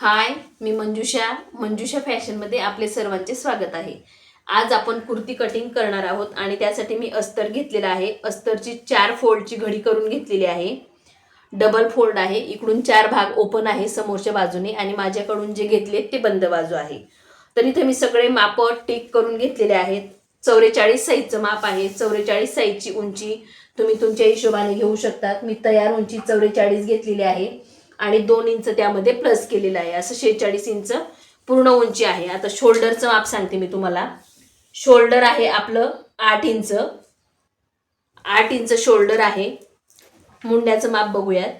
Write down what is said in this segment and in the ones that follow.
हाय मी मंजुषा. मंजुषा फॅशनमध्ये आपले सर्वांचे स्वागत आहे. आज आपण कुर्ती कटिंग करणार आहोत आणि त्यासाठी मी अस्तर घेतलेला आहे. अस्तरची चार फोल्डची घडी करून घेतलेली आहे. डबल फोल्ड आहे. इकडून चार भाग ओपन आहे समोरच्या बाजूने आणि माझ्याकडून जे घेतले ते बंद बाजू आहे. तर इथे मी सगळे माप टिक करून घेतलेले आहेत. चौवेचाळीस साईजचं माप आहे. चौवेचाळीस साईजची उंची तुम्ही तुमच्या हिशोबाने घेऊ शकतात. मी तयार उंची चौवेचाळीस घेतलेली आहे. आणि दोन इंच त्यामध्ये प्लस केलेलं आहे. असं शेहेचाळीस इंच पूर्ण उंची आहे. आता शोल्डरचं माप सांगते मी तुम्हाला. शोल्डर आहे आपलं आठ इंच. आठ इंच शोल्डर आहे. मुंड्याचं माप बघूयात.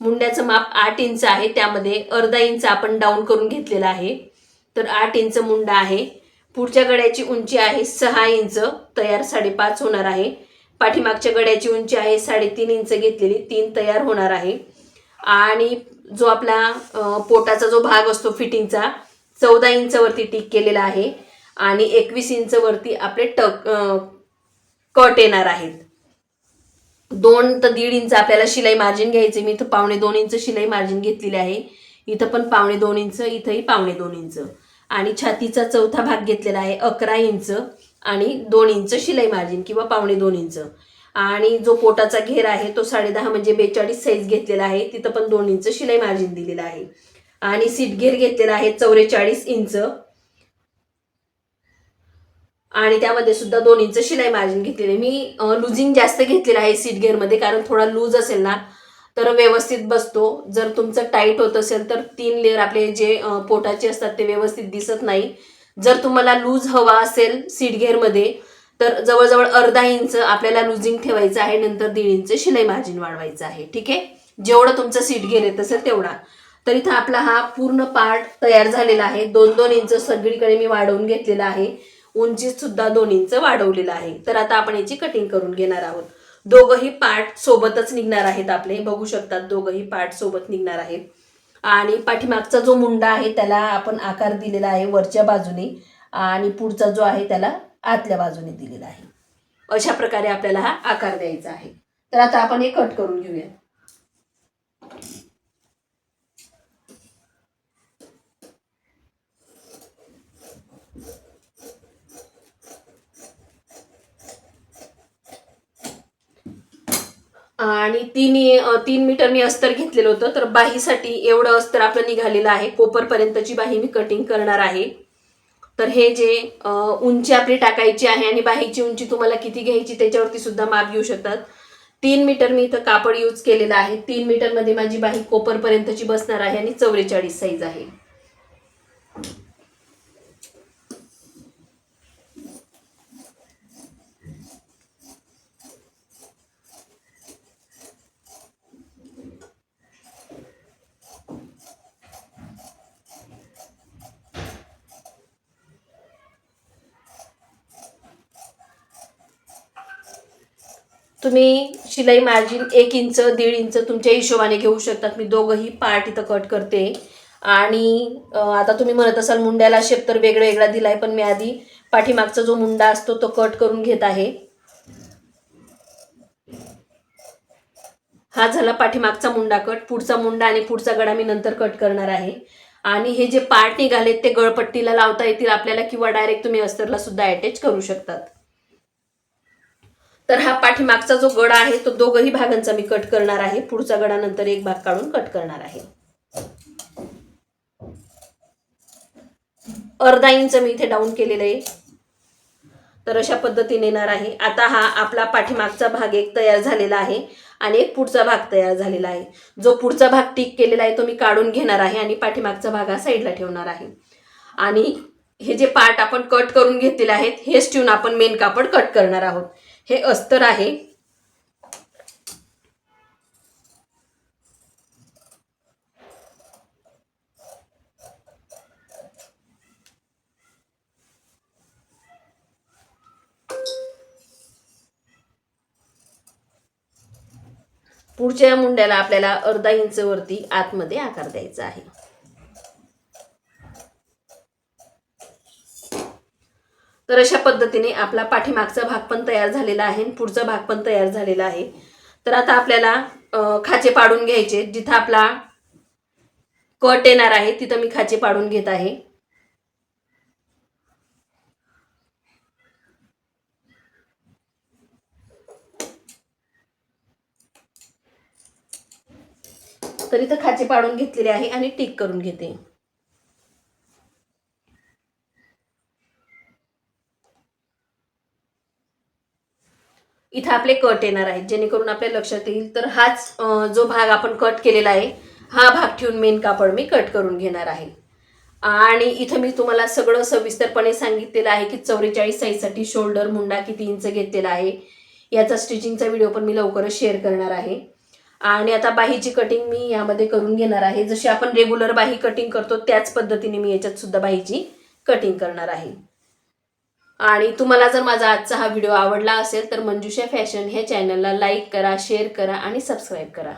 मुंड्याचं माप आठ इंच आहे. त्यामध्ये अर्धा इंच आपण डाऊन करून घेतलेला आहे. तर आठ इंच मुंडा आहे. पुढच्या गड्याची उंची आहे सहा इंच. तयार साडेपाच होणार आहे. पाठीमागच्या गड्याची उंची आहे साडेतीन इंच घेतलेली. तीन तयार होणार आहे. आणि जो आपला पोटाचा जो भाग असतो फिटिंगचा चौदा इंचवरती टिक केलेला आहे आणि एकवीस इंचवरती आपले टक कट येणार आहेत. दोन तर दीड इंच आपल्याला शिलाई मार्जिन घ्यायचे मी इथं पावणे दोन इंच शिलाई मार्जिन घेतलेली आहे. इथं पण पावणे दोन इंच इथंही पावणे दोन इंच. आणि छातीचा चौथा भाग घेतलेला आहे अकरा इंच आणि दोन इंच शिलाई मार्जिन किंवा पावणे दोन इंच. आणि जो पोटाचा घेर आहे तो साडेदहा म्हणजे बेचाळीस साईज घेतलेला आहे. तिथं पण दोन इंच शिलाई मार्जिन दिलेलं आहे. आणि सीट घेर घेतलेला आहे चौवेचाळीस इंच. आणि त्यामध्ये सुद्धा दोन इंच शिलाई मार्जिन घेतलेले. आहे. मी लुझिंग जास्त घेतलेलं आहे सीट घेरमध्ये कारण थोडा लूज असेल ना तर व्यवस्थित बसतो. जर तुमचं टाईट होत असेल तर तीन लेअर आपले जे पोटाचे असतात ते व्यवस्थित दिसत नाही. जर तुम्हाला लूज हवा असेल सीट घेरमध्ये तर जवळजवळ अर्धा इंच आपल्याला लुझिंग ठेवायचं आहे नंतर दीड इंच शिलाई मार्जिन वाढवायचं आहे ठीक आहे? जेवढं तुमचं सीट गेले येत असेल तेवढा. तर इथं आपला हा पूर्ण पार्ट तयार झालेला आहे. दोन दोन इंच सगळीकडे मी वाढवून घेतलेला आहे. उंचीत सुद्धा दोन इंच वाढवलेलं आहे. तर आता आपण याची कटिंग करून घेणार आहोत. दोघंही पार्ट सोबतच निघणार आहेत आपले. बघू शकतात दोघंही पार्ट सोबत निघणार आहेत. आणि पाठीमागचा जो मुंडा आहे त्याला आपण आकार दिलेला आहे वरच्या बाजूने. आणि पुढचा जो आहे त्याला आतल्या बाजूने दिलेला आहे. अशा प्रकारे आपल्याला हा आकार द्यायचा आहे. तर आता आपण हे कट करून घेऊया आणि तीन तीन मीटर मी अस्तर घेतलेलं होतं तर बाहीसाठी एवढं अस्तर आपलं निघालेलं आहे. कोपरपर्यंतची बाही मी कटिंग करणार आहे. तर हे जे उंची आपली टाकायची आहे आणि बाहीची उंची तुम्हाला किती घ्यायची त्याच्यावरती सुद्धा माप घेऊ शकतात. तीन मीटर मी इथं कापड यूज केलेलं आहे. तीन मीटरमध्ये माझी बाही कोपरपर्यंतची बसणार आहे आणि चौवेचाळीस साईज आहे. तुम्ही शिलाई मार्जिन एक इंच दीड इंच तुमच्या हिशोबाने घेऊ शकतात. मी दोघंही पार्ट इथं कट करते. आणि आता तुम्ही म्हणत असाल मुंड्याला शेप तर वेगळा वेगळा दिलाय पण मी आधी पाठीमागचा जो मुंडा असतो तो कट करून घेत आहे. हा झाला पाठीमागचा मुंडा कट पुढचा मुंडा आणि पुढचा गडा मी नंतर कट करणार आहे. आणि हे जे पार्ट निघालेत ते गळपट्टीला लावता येतील आपल्याला किंवा डायरेक्ट तुम्ही अस्तरला सुद्धा अटॅच करू शकतात. तर हा पाठीमागचा जो गडा आहे तो दोघही भागांचा मी कट करणार आहे. पुढचा गडानंतर एक भाग काढून कट करणार आहे. अर्धा इंच मी इथे डाऊन केलेलं आहे. तर अशा पद्धतीने येणार आहे. आता हा आपला पाठीमागचा भाग एक तयार झालेला आहे आणि एक पुढचा भाग तयार झालेला आहे. जो पुढचा भाग टिक केलेला आहे तो मी काढून घेणार आहे आणि पाठीमागचा भाग हा साईडला ठेवणार आहे. आणि हे जे पार्ट आपण कट करून घेतलेले आहेत हेच ठेवून आपण मेन कापड कट करणार आहोत. हे अस्तर आहे. पुढच्या मुंड्याला आपल्याला अर्धा इंच वरती आतमध्ये आकार द्यायचा आहे. तर अशा पद्धतीने आपला पाठीमागचा भाग पण तयार झालेला आहे पुढचा भाग पण तयार झालेला आहे. तर आता आपल्याला खाचे पाडून घ्यायचे. जिथं आपला कट येणार आहे तिथं मी खाचे पाडून घेत आहे. तर इथं खाचे पाडून घेतलेले आहे आणि टिक करून घेते. इथं आपले कट येणार आहेत. जेणेकरून आपल्या लक्षात येईल. तर हाच जो भाग आपण कट केलेला आहे हा भाग ठेवून मेन कापड मी कट करून घेणार आहे. आणि इथं मी तुम्हाला सगळं सविस्तरपणे सांगितलेलं आहे की चौवेचाळीस साईजसाठी शोल्डर मुंडा किती इंच घेतलेला आहे. याचा स्टिचिंगचा व्हिडिओ पण मी लवकरच शेअर करणार आहे. आणि आता बाहीची कटिंग मी यामध्ये करून घेणार आहे. जशी आपण रेग्युलर बाही कटिंग करतो त्याच पद्धतीने मी याच्यात सुद्धा बाहीची कटिंग करणार आहे. आणि तुम्हाला जर माझा आजचा हा व्हिडिओ आवडला असेल तर मंजुषा फॅशन ह्या चॅनलला लाईक करा शेअर करा आणि सबस्क्राईब करा.